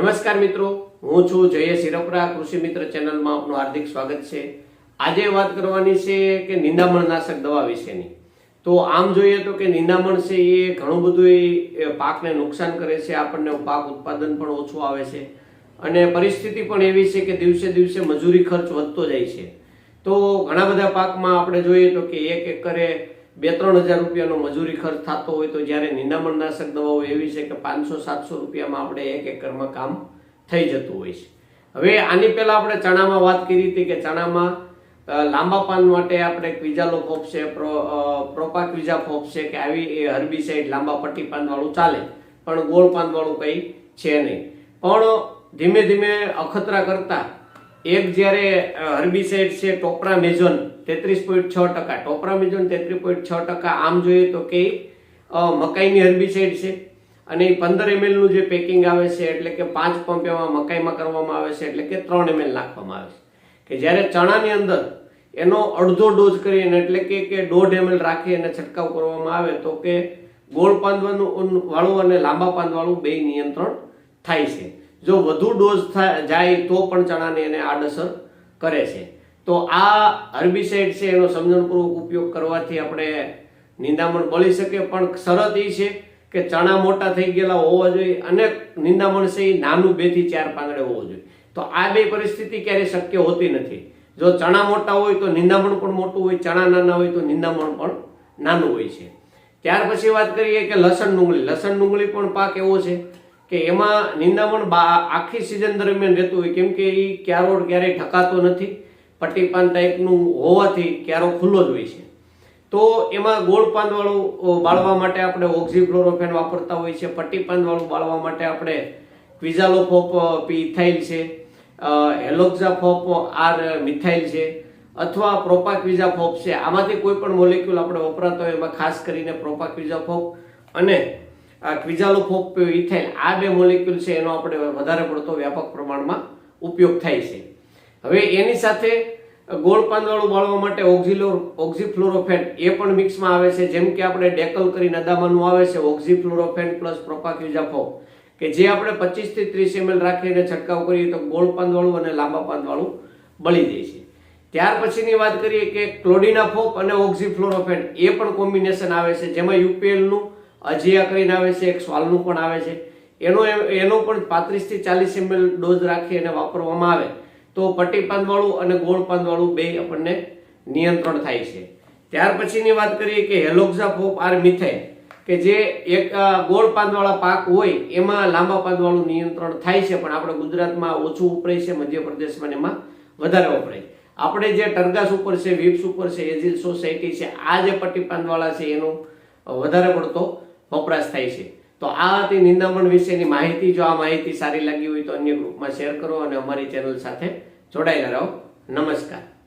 નમસ્કાર મિત્રો, હું છું જય શિરોપરા કૃષિ મિત્ર ચેનલમાં આપનું હાર્દિક સ્વાગત છે. આજે વાત કરવાની છે કે નિંદામણ નાશક દવા વિશેની. તો આમ જોઈએ તો કે નિંદામણ છે એ ઘણું બધું પાકને નુકસાન કરે છે, આપણને પાક ઉત્પાદન પણ ઓછું આવે છે. અને પરિસ્થિતિ પણ એવી છે કે દિવસે દિવસે મજૂરી ખર્ચ વધતો જાય છે. તો ઘણા બધા પાકમાં આપણે જોઈએ તો કે એક એકરે બે ત્રણ હજાર રૂપિયાનો મજૂરી ખર્ચ થતો હોય તો જ્યારે નિંદામણનાશક દવાઓ એવી છે કે પાંચસો સાતસો રૂપિયામાં આપણે એક એકરમાં કામ થઈ જતું હોય છે. હવે આની પહેલાં આપણે ચણામાં વાત કરી હતી કે ચણામાં લાંબા પાન માટે આપણે ક્વિઝાલો ફોપ છે, પ્રો પ્રોપા ક્વિઝા ફોપ છે કે આવી હર્બિસાઇડ લાંબા પટ્ટી પાનવાળું ચાલે. પણ ગોળ પાનવાળું કંઈ છે નહીં. પણ ધીમે ધીમે અખતરા કરતા એક જ્યારે હર્બિસાઇડ છે ટોપરા મેઝોન તેત્રીસ પોઈન્ટ છ ટકા. ટોપરા મેઝોન તેત્રીસ પોઈન્ટ છ ટકા. આમ જોઈએ તો કે મકાઈની હર્બિસાઇડ છે. અને એ પંદર એમએલનું જે પેકિંગ આવે છે, એટલે કે પાંચ પંપ એમાં મકાઈમાં કરવામાં આવે છે, એટલે કે ત્રણ એમએલ નાખવામાં આવે છે. કે જ્યારે ચણાની અંદર એનો અડધો ડોઝ કરીને, એટલે કે કે દોઢ એમએલ રાખી અને છંટકાવ કરવામાં આવે, તો કે ગોળ પાંદવાનું વાળું અને લાંબા પાંદવાળું બે નિયંત્રણ થાય છે. જો વધુ ડોઝ થાય જાય તો પણ ચણાને એને આડઅસર કરે છે. તો આ હર્બિસાઇડ છે, એનો સમજણપૂર્વક ઉપયોગ કરવાથી આપણે નિંદામણ બળી શકે. પણ શરત એ છે કે ચણા મોટા થઈ ગયેલા હોવા જોઈએ અને નિંદામણ છે એ નાનું બેથી ચાર પાંદડે હોવું જોઈએ. તો આ બે પરિસ્થિતિ ક્યારેય શક્ય હોતી નથી. જો ચણા મોટા હોય તો નિંદામણ પણ મોટું હોય, ચણા નાના હોય તો નિંદામણ પણ નાનું હોય છે. ત્યાર પછી વાત કરીએ કે લસણ ડુંગળી. લસણ ડુંગળી પણ પાક એવો છે કે એમાં નિંદામણ આખી સિઝન દરમિયાન રહેતું હોય, કેમ કે એ ક્યારો ક્યારેય ઢકાતો નથી. પટ્ટીપાન ટાઈપનું હોવાથી ક્યારો ખુલ્લો જ હોય છે. તો એમાં ગોળ પાંદવાળું બાળવા માટે આપણે ઓક્ઝીક્લોરોફેન વાપરતા હોય છે. પટ્ટી પાંદવાળું બાળવા માટે આપણે ક્વિઝાલોફોપ ઇથાઇલ છે. હેલોક્ઝાફોપ, આર, મિથાઇલ છે. અથવા પ્રોપાક્વિઝાફોપ છે. આમાંથી કોઈ પણ મોલેક્યુલ આપણે વપરાતા હોય એમાં ખાસ કરીને પ્રોપાક્વિઝાફોપ અને ક્વિઝાલોફોપ ઇથાઇલ આ બે મોલેક્યુલ છે, એનો આપણે વધારે પડતો વ્યાપક પ્રમાણમાં ઉપયોગ થાય છે. હવે એની સાથે ગોળ પાંદવાળું બાળવા માટે ઓક્ઝિલો, ઓક્ઝીફ્લોરોફેન એ પણ મિક્સમાં આવે છે. જેમ કે આપણે ડેકલ કરીને અદામાનું આવે છે, ઓક્ઝીફ્લોરોફેન પ્લસ પ્રોપાક્યુઝાફોપ. કે જે આપણે પચીસથી ત્રીસ એમએલ રાખીને છંટકાવ કરીએ તો ગોળ પાંદવાળું અને લાંબા પાંદવાળું બળી જાય છે. ત્યાર પછીની વાત કરીએ કે ક્લોડિનાફોપ અને ઓક્ઝીફ્લોરોફેન એ પણ કોમ્બિનેશન આવે છે, જેમાં યુપીએલનું અજિયા કરીને આવે છે, એક સ્વાલનું પણ આવે છે. એનો એનો પણ પાંત્રીસથી ચાલીસ એમએલ ડોઝ રાખી અને વાપરવામાં આવે. તો પટ્ટી પાંદવાળું અને ગોળ પાંદવાળું બે આપણને નિયંત્રણ થાય છે. ત્યાર પછીની વાત કરીએ કે હેલોક્ઝા ફોપ આર મિથેન, કે જે એક ગોળ પાંદવાળા પાક હોય, એમાં લાંબા પાંદવાળું નિયંત્રણ થાય છે, પણ આપણે ગુજરાતમાં ઓછું વપરાય છે, મધ્યપ્રદેશમાં એમાં વધારે વપરાય. આપણે જે ટરગાસ ઉપર છે, વિપ્સ ઉપર છે, એઝિલ સોસાયટી છે, આ જે પટ્ટી પાંદવાળા છે, એનો વધારે પડતો વપરાશ થાય છે. તો આ હતી નિંદામણ વિશેની માહિતી. જો આ માહિતી સારી લાગી હોય તો અન્ય ગ્રુપમાં શેર કરો અને અમારી ચેનલ સાથે જોડાયેલા રહો. નમસ્કાર.